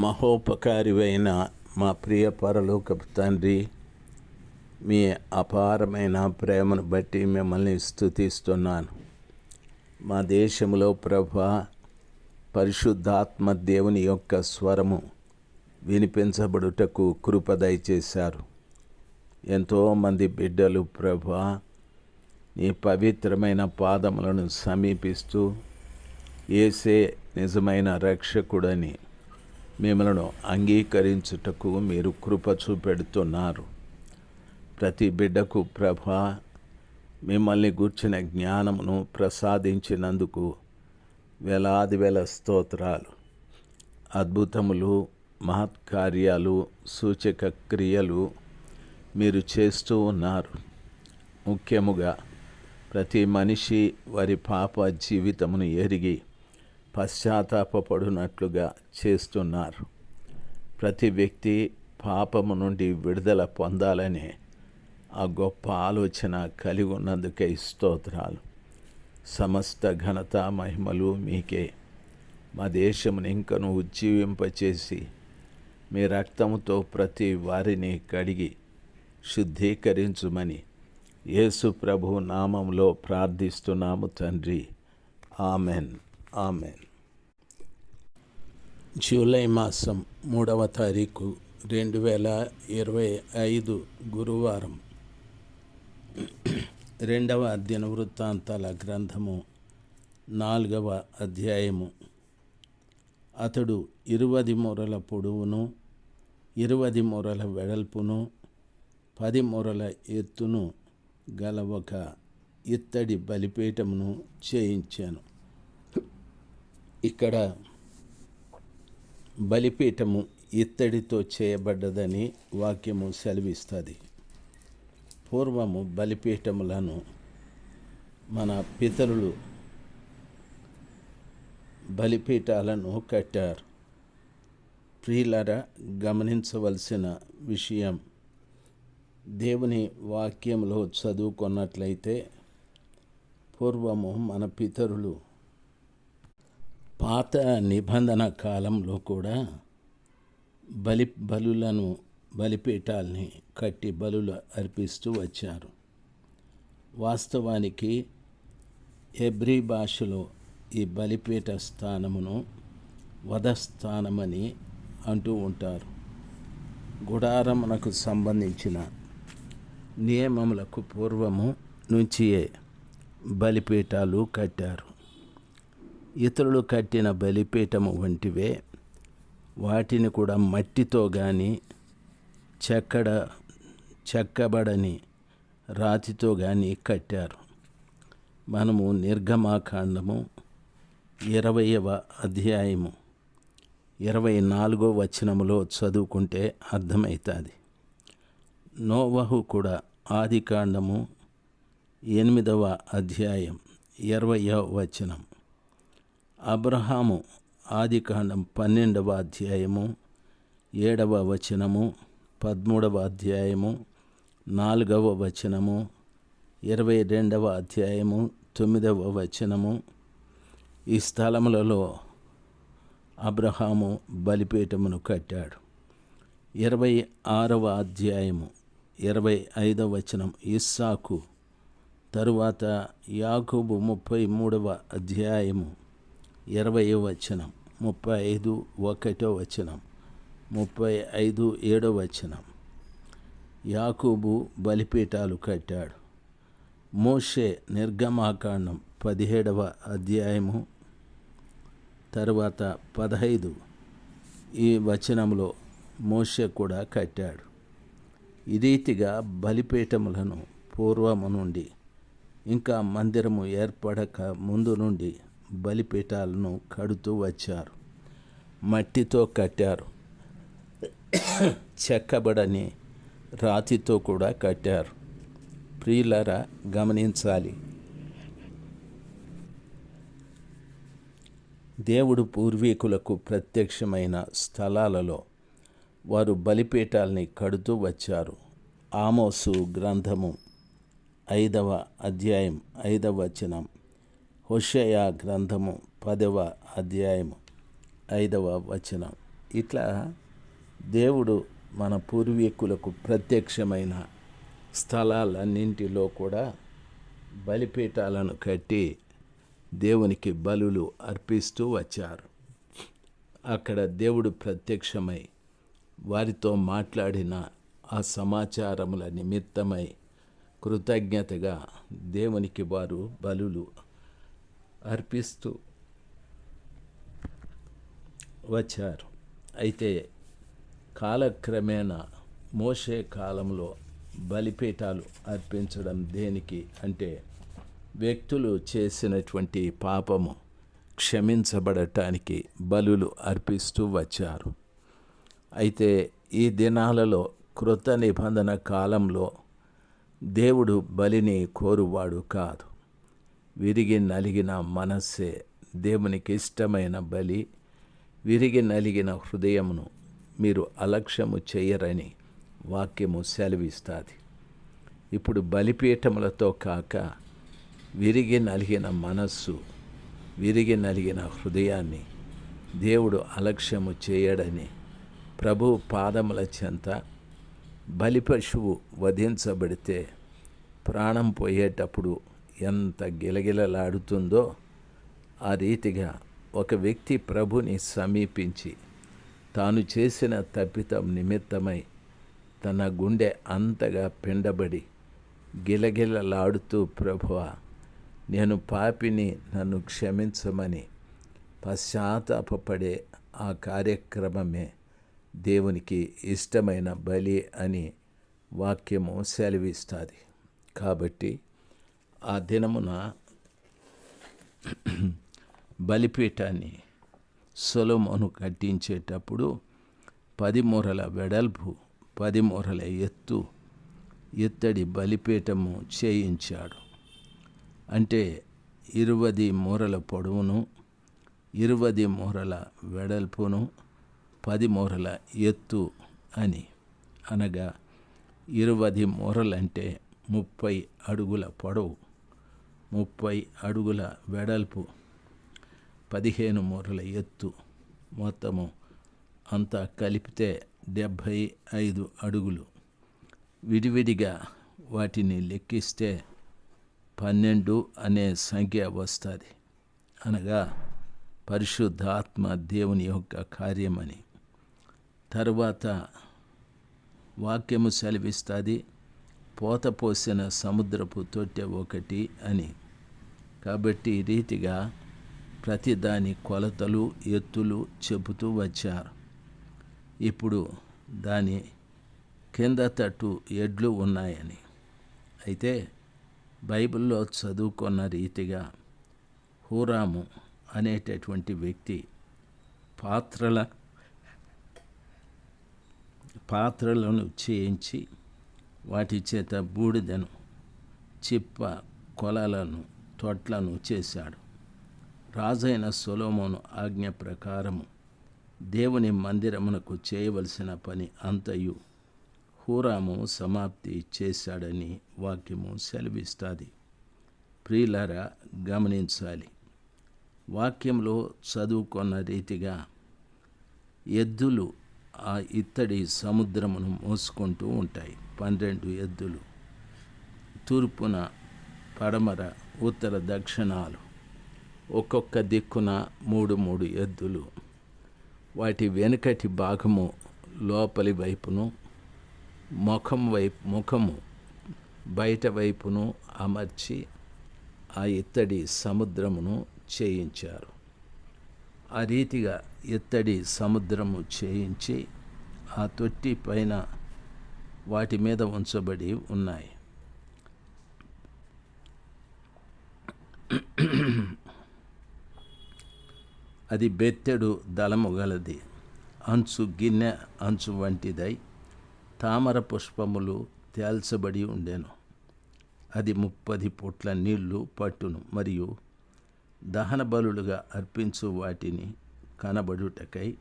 మహోపకారివైన మా ప్రియ పరలోకపు తండ్రి మీ అపారమైన ప్రేమను బట్టి మిమ్మల్ని స్థుతిస్తున్నాను మా దేశంలో ప్రభ పరిశుద్ధాత్మ దేవుని యొక్క స్వరము వినిపించబడుటకు కృప దయచేశారు. ఎంతోమంది బిడ్డలు ప్రభా నీ పవిత్రమైన పాదములను సమీపిస్తూ ఏసే నిజమైన రక్షకుడని మిమ్మలను అంగీకరించుటకు మీరు కృప చూపెడుతున్నారు. ప్రతి బిడ్డకు ప్రభ మిమ్మల్ని గూర్చిన జ్ఞానమును ప్రసాదించినందుకు వేలాది వేల స్తోత్రాలు. అద్భుతములు మహత్కార్యాలు సూచక క్రియలు మీరు చేస్తూ ఉన్నారు. ముఖ్యముగా ప్రతి మనిషి వారి పాప జీవితమును ఎరిగి పశ్చాత్తాపడునట్లుగా చేస్తున్నారు. ప్రతి వ్యక్తి పాపము నుండి విడుదల పొందాలనే ఆ గొప్ప ఆలోచన కలిగి ఉన్నందుకే స్తోత్రాలు. సమస్త ఘనత మహిమలు మీకే. మా దేశమును ఇంకను ఉజ్జీవింపచేసి మీ రక్తముతో ప్రతి వారిని కడిగి శుద్ధీకరించుమని యేసు ప్రభు నామంలో ప్రార్థిస్తున్నాము తండ్రి. ఆమెన్. ఆమెన్. జూలై మాసం మూడవ తారీఖు రెండు వేల ఇరవై ఐదు గురువారం. రెండవ దిన వృత్తాంతాల గ్రంథము నాలుగవ అధ్యాయము. అతడు ఇరువది మూరల పొడవును ఇరువది మూరల వెడల్పును పది మూరల ఎత్తును గల ఒక ఇత్తడి బలిపీఠమును చేయించాను. ఇక్కడ బలిపీఠము ఇత్తడితో చేయబడ్డదని వాక్యము సెలవిస్తుంది. పూర్వము బలిపీఠములను మన పితరులు బలిపీఠాలను కట్టారు. ప్రియులరా గమనించవలసిన విషయం దేవుని వాక్యంలో చదువుకున్నట్లయితే పూర్వము మన పితరులు పాత నిబంధన కాలంలో కూడా బలి బలులను బలిపీఠాల్ని కట్టి బలులు అర్పిస్తూ వచ్చారు. వాస్తవానికి హెబ్రీ భాషలో ఈ బలిపీఠ స్థానమును వధస్థానమని అంటూ ఉంటారు. గుడారమునకు సంబంధించిన నియమములకు పూర్వము నుంచియే బలిపీఠాలు కట్టారు. ఇతరులు కట్టిన బలిపీఠము వంటివే వాటిని కూడా మట్టితో కానీ చెక్కడ చెక్కబడని రాతితో కానీ కట్టారు. మనము నిర్గమాకాండము ఇరవయవ అధ్యాయము ఇరవై నాలుగో వచనములో చదువుకుంటే అర్థమవుతుంది నోవహు కూడా ఆది కాండము ఎనిమిదవ అధ్యాయం ఇరవయో వచనం. అబ్రహాము ఆది కాండం పన్నెండవ అధ్యాయము ఏడవ వచనము పదమూడవ అధ్యాయము నాలుగవ వచనము ఇరవై రెండవ అధ్యాయము తొమ్మిదవ వచనము. ఈ స్థలములలో అబ్రహాము బలిపీఠమును కట్టాడు. ఇరవై ఆరవ అధ్యాయము ఇరవై ఐదవ వచనం ఇస్సాకు. తరువాత యాకూబు ముప్పై మూడవ అధ్యాయము ఇరవై వచనం ముప్పై ఐదు ఒకటో వచనం ముప్పై ఐదు ఏడో వచనం. యాకూబు బలిపీఠాలు కట్టాడు. మోషే నిర్గమాకాండం పదిహేడవ అధ్యాయము తర్వాత పదహైదు ఈ వచనంలో మోషే కూడా కట్టాడు. ఈ రీతిగా బలిపీఠములను పూర్వము నుండి ఇంకా మందిరము ఏర్పడక ముందు నుండి బలిపీఠాలను కడుతూ వచ్చారు. మట్టితో కట్టారు. చెక్కబడని రాతితో కూడా కట్టారు. ప్రియులరా గమనించాలి. దేవుడు పూర్వీకులకు ప్రత్యక్షమైన స్థలాలలో వారు బలిపీఠాల్ని కడుతూ వచ్చారు. ఆమోసు గ్రంథము ఐదవ అధ్యాయం ఐదవ వచనం. హుషయ గ్రంథము పదవ అధ్యాయము ఐదవ వచనం. ఇట్లా దేవుడు మన పూర్వీకులకు ప్రత్యక్షమైన స్థలాలన్నింటిలో కూడా బలిపీఠాలను కట్టి దేవునికి బలులు అర్పిస్తూ వచ్చారు. అక్కడ దేవుడు ప్రత్యక్షమై వారితో మాట్లాడిన ఆ సమాచారముల నిమిత్తమై కృతజ్ఞతగా దేవునికి వారు బలులు అర్పిస్తూ వచ్చారు. అయితే కాలక్రమేణా మోసే కాలంలో బలిపీఠాలు అర్పించడం దేనికి అంటే వ్యక్తులు చేసినటువంటి పాపము క్షమించబడటానికి బలులు అర్పిస్తూ వచ్చారు. అయితే ఈ దినాలలో కృత నిబంధన కాలంలో దేవుడు బలిని కోరువాడు కాదు. విరిగి నలిగిన మనస్సే దేవునికి ఇష్టమైన బలి. విరిగి నలిగిన హృదయమును మీరు అలక్ష్యము చేయరని వాక్యము సెలవిస్తుంది. ఇప్పుడు బలిపీఠములతో కాక విరిగి నలిగిన మనస్సు విరిగి నలిగిన హృదయాన్ని దేవుడు అలక్ష్యము చేయడని ప్రభు పాదముల చెంత బలి పశువు వధించబడితే ప్రాణం పోయేటప్పుడు ఎంత గిలగిలలాడుతుందో ఆ రీతిగా ఒక వ్యక్తి ప్రభుని సమీపించి తాను చేసిన తప్పితం నిమిత్తమై తన గుండె అంతగా పిండబడి గిలగిలలాడుతూ ప్రభువ నేను పాపిని నన్ను క్షమించమని పశ్చాత్తాపడే ఆ కార్యక్రమమే దేవునికి ఇష్టమైన బలి అని వాక్యము సెలవిస్తుంది. కాబట్టి ఆ దినమున బలిపీఠాన్ని సొలొమోను కట్టించేటప్పుడు పది మూరల వెడల్పు పది మూరల ఎత్తు ఎత్తడి బలిపీఠము చేయించాడు. అంటే ఇరువది మూరల పొడవును ఇరువది మూరల వెడల్పును పది మూరల ఎత్తు అని అనగా ఇరువది మూరలంటే ముప్పై అడుగుల పొడవు. ముప్పై అడుగుల వెడల్పు పదిహేను మూరల ఎత్తు మొత్తము అంతా కలిపితే డెబ్భై ఐదు అడుగులు. విడివిడిగా వాటిని లెక్కిస్తే పన్నెండు అనే సంఖ్య వస్తుంది. అనగా పరిశుద్ధాత్మ దేవుని యొక్క కార్యమని. తరువాత వాక్యము సెలవిస్తుంది పోత పోసిన సముద్రపు తొట్టె ఒకటి అని. కాబట్టి ఈ రీతిగా ప్రతి దాని కొలతలు ఎత్తులు చెబుతూ వచ్చారు. ఇప్పుడు దాని కింద తట్టు ఎడ్లు ఉన్నాయని. అయితే బైబిల్లో చదువుకున్న రీతిగా హూరాము అనేటటువంటి వ్యక్తి పాత్రల పాత్రలను చేయించి వాటి చేత బూడిదను చిప్ప కొలలను తొట్లను చేశాడు. రాజైన సొలోమోను ఆజ్ఞ ప్రకారము దేవుని మందిరమునకు చేయవలసిన పని అంతయు హూరాము సమాప్తి చేశాడని వాక్యము సెలవిస్తుంది. ప్రియులారా గమనించాలి. వాక్యంలో చదువుకున్న రీతిగా ఎద్దులు ఆ ఇత్తడి సముద్రమును మోసుకుంటూ ఉంటాయి. పన్నెండు ఎద్దులు. తూర్పున పడమర ఉత్తర దక్షిణాలు. ఒక్కొక్క దిక్కున మూడు మూడు ఎద్దులు. వాటి వెనుకటి భాగము లోపలి వైపును ముఖం వైపు ముఖము బయట వైపును అమర్చి ఆ ఇత్తడి సముద్రమును చేయించారు. ఆ రీతిగా ఇత్తడి సముద్రము చేయించి ఆ తొట్టి పైన వాటి మీద ఉంచబడి ఉన్నాయి. అది బెత్తెడు దళము గలది అంచు గిన్నె అంచు వంటిదై తామర పుష్పములు తేల్చబడి ఉండెను. అది ముప్పది పూట్ల నీళ్ళు పట్టును మరియు దహన బలులుగా అర్పించు వాటిని కనబడుటకై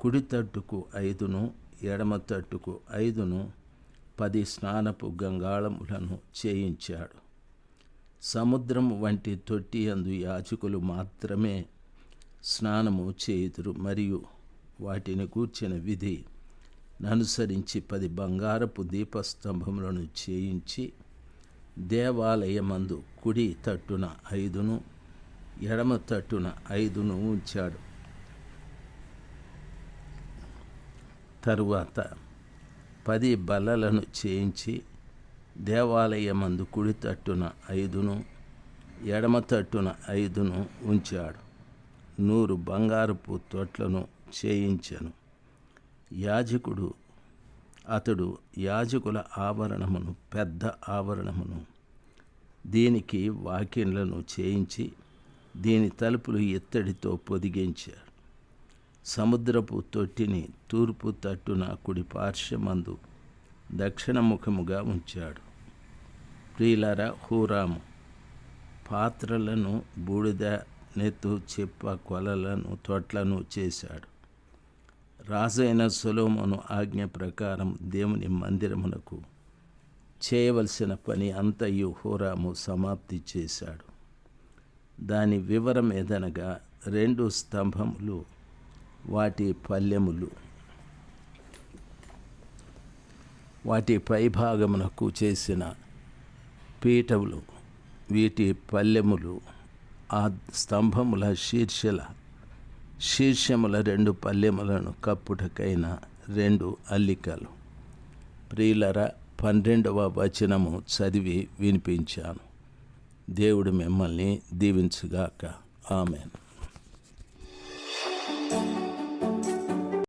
కుడి తట్టుకు ఐదును ఎడమ తట్టుకు ఐదును పది స్నానపు గంగాళములను చేయించాడు. సముద్రం వంటి తొట్టి అందు యాచకులు మాత్రమే స్నానము చేయుదురు. మరియు వాటిని కూర్చిన విధి ననుసరించి పది బంగారపు దీపస్తంభములను చేయించి దేవాలయమందు కుడి తట్టున ఐదును ఎడమ తట్టున ఐదును ఉంచాడు. తరువాత పది బలలను చేయించి దేవాలయమందు కుడి తట్టున ఐదును ఎడమ తట్టున ఐదును ఉంచాడు. నూరు బంగారపు తొట్లను చేయించెను. యాజకుడు అతడు యాజకుల ఆవరణమును పెద్ద ఆవరణమును దీనికి వాకిన్లను చేయించి దీని తలుపులు ఇత్తడితో పొదిగించాడు. సముద్రపు తొట్టిని తూర్పు తట్టున కుడి పార్శ్వమందు దక్షిణముఖముగా ఉంచాడు. ప్రియులర హూరాము! పాత్రలను బూడిద నెత్తు చెప్ప కొలలను తొట్లను చేశాడు. రాజైన సులోమును ఆజ్ఞ ప్రకారం దేవుని మందిరమునకు చేయవలసిన పని అంతయు హోరాము సమాప్తి చేశాడు. దాని వివరం ఏదనగా రెండు స్తంభములు వాటి పల్లెములు వాటి పైభాగమునకు చేసిన పీఠములు వీటి పల్లెములు ఆ స్తంభముల శీర్షల శీర్షముల రెండు పల్లెములను కప్పుటకైన రెండు అల్లికలు. ప్రియులర పన్నెండవ వచనము చదివి వినిపించాను. దేవుడు మిమ్మల్ని దీవించుగాక. ఆమెను.